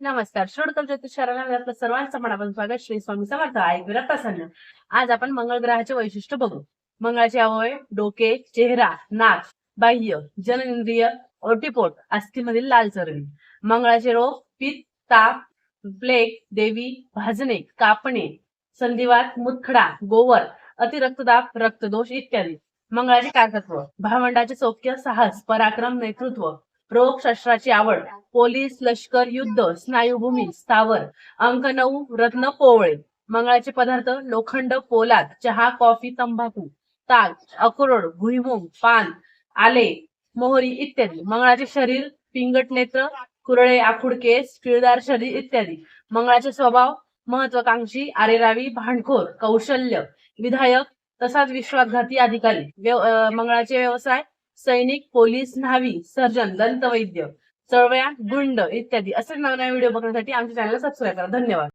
नमस्कार. शोडकल ज्योतिष सर्वांचं मनापासून स्वागत. श्री स्वामी समर्थ. ऐकूया प्रसन्न आज आपण मंगळ ग्रहाचे वैशिष्ट्य बघू. मंगळाचे अवयव डोके चेहरा नाक बाह्य जननेंद्रिय ओटीपोट अस्थिमधील लाल चरबी मंगळाचे रोग पित्त ताप प्लेग देवी भाजणे कापणे संधिवात मुतखडा गोवर अतिरक्तदाब रक्तदोष इत्यादी. मंगळाचे कारकत्व भावंडाचे सौख्य साहस पराक्रम नेतृत्व रोगशास्त्राची आवड पोलीस लष्कर युद्ध स्नायुभूमी स्थावर अंक नऊ रत्न पोवळे मंगळाचे पदार्थ लोखंड पोलाद चहा कॉफी तंबाखू ताग अक्रोड भुईमुंग पान आले मोहरी इत्यादी. मंगळाचे शरीर पिंगट नेत्र कुरळे आखुड केस पिळदार शरीर इत्यादी. मंगळाचे स्वभाव महत्वाकांक्षी आरेरावी भांडखोर कौशल्य विधायक तसाच विश्वासघाती अधिकारी. मंगळाचे व्यवसाय सैनिक पोलीस न्हावी सर्जन दंतवैद्य चळव्या गुंड इत्यादी. असेच नवनवीन व्हिडिओ बघण्यासाठी आमच्या चॅनलला सबस्क्राईब करा. धन्यवाद.